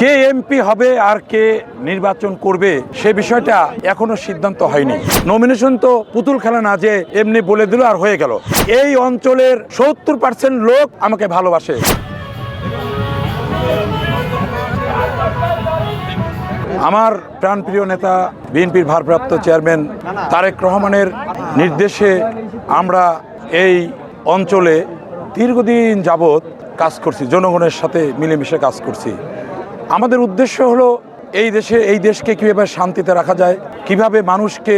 কে MP হবে আর কে নির্বাচন করবে সে বিষয়টা এখনও সিদ্ধান্ত হয়নি। নমিনেশন তো পুতুল খেলা না যে এমনি বলে দিল আর হয়ে গেল। এই অঞ্চলের সত্তর পার্সেন্ট লোক আমাকে ভালোবাসে। আমার প্রাণপ্রিয় নেতা, বিএনপির ভারপ্রাপ্ত চেয়ারম্যান তারেক রহমানের নির্দেশে আমরা এই অঞ্চলে দীর্ঘদিন যাবৎ কাজ করছি, জনগণের সাথে মিলেমিশে কাজ করছি। আমাদের উদ্দেশ্য হলো এই দেশে এই দেশকে কীভাবে শান্তিতে রাখা যায় কীভাবে মানুষকে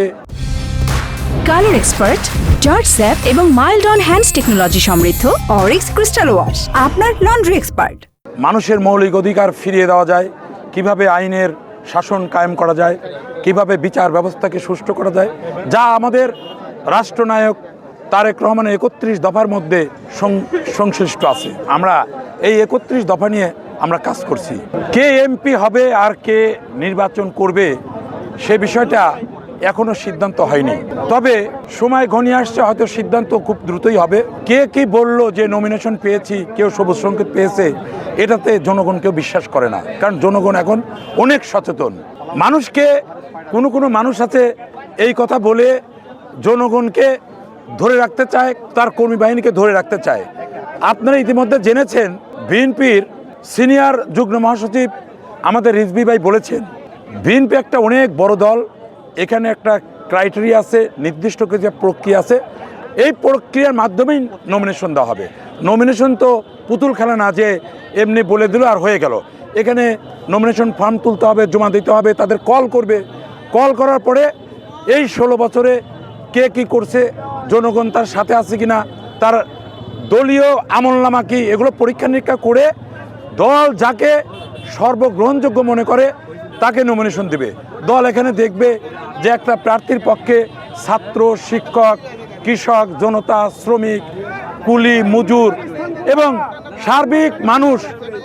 কালার এক্সপার্ট জর্জ স্যাপ এবং মাইল্ড অন হ্যান্ডস টেকনোলজি সমৃদ্ধ অরিক্স ক্রিস্টাল ওয়াশ আপনার লন্ড্রি এক্সপার্ট মানুষের মৌলিক অধিকার ফিরিয়ে দেওয়া যায় কীভাবে আইনের শাসন কায়েম করা যায় কীভাবে বিচার ব্যবস্থাকে সুষ্ঠু করা যায় যা আমাদের রাষ্ট্রনায়ক তারেক রহমানের একত্রিশ দফার মধ্যে সংশ্লিষ্ট আছে। আমরা এই একত্রিশ দফা নিয়ে আমরা কাজ করছি। কে এমপি হবে আর কে নির্বাচন করবে সে বিষয়টা এখনও সিদ্ধান্ত হয়নি। তবে সময় ঘনিয়ে আসছে, হয়তো সিদ্ধান্ত খুব দ্রুতই হবে। কে কি বলল যে নমিনেশন পেয়েছি, কেউ সবুজ সংকেত পেয়েছে, এটাতে জনগণ কেউ বিশ্বাস করে না। কারণ জনগণ এখন অনেক সচেতন। মানুষকে, কোনো কোনো মানুষ আছে এই কথা বলে জনগণকে ধরে রাখতে চায়, তার কর্মী বাহিনীকে ধরে রাখতে চায়। আপনারা ইতিমধ্যে জেনেছেন, বিএনপির সিনিয়র যুগ্ম মহাসচিব আমাদের রিজবি ভাই বলেছেন, বিএনপি একটা অনেক বড় দল, এখানে একটা ক্রাইটেরিয়া আছে, নির্দিষ্ট কিছু প্রক্রিয়া আছে। এই প্রক্রিয়ার মাধ্যমেই নমিনেশন দেওয়া হবে। নমিনেশন তো পুতুল খেলা না যে এমনি বলে দিল আর হয়ে গেল। এখানে নমিনেশন ফর্ম তুলতে হবে, জমা দিতে হবে, তাদের কল করবে। কল করার পরে এই ষোলো বছরে কে কি করছে, জনগণ তার সাথে আছে কিনা, তার দলীয় আমলনামা কি, এগুলো পরীক্ষা নিরীক্ষা করে দল যাকে সর্বগ্রহণযোগ্য মনে করে, তাকে নমিনেশন দেবে। দল এখানে দেখবে যে একটা প্রার্থীর পক্ষে ছাত্র, শিক্ষক, কৃষক, জনতা, শ্রমিক, কুলি, মজুর এবং সার্বিক মানুষ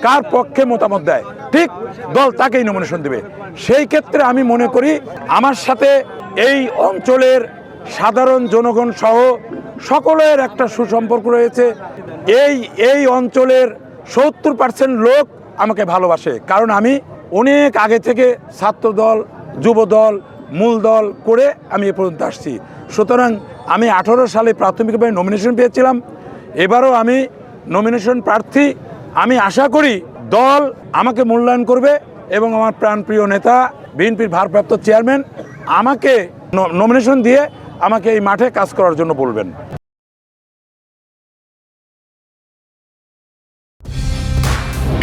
কার পক্ষে মতামত দেয়। ঠিক দল তাকেই নমিনেশন দেবে। সেই ক্ষেত্রে আমি মনে করি আমার সাথে এই অঞ্চলের সাধারণ জনগণ সহ সকলের একটা সুসম্পর্ক রয়েছে। এই এই অঞ্চলের সত্তর পার্সেন্ট লোক আমাকে ভালোবাসে। কারণ আমি অনেক আগে থেকে ছাত্র দল যুব দল মূল দল করে আমি এ পর্যন্ত আসছি। সুতরাং আমি আঠারো সালে প্রাথমিকভাবে নমিনেশন পেয়েছিলাম। এবারও আমি নমিনেশন প্রার্থী। আমি আশা করি দল আমাকে মূল্যায়ন করবে এবং আমার প্রাণপ্রিয় নেতা, বিএনপির ভারপ্রাপ্ত চেয়ারম্যান আমাকে নমিনেশন দিয়ে আমাকে এই মাঠে কাজ করার জন্য বলবেন।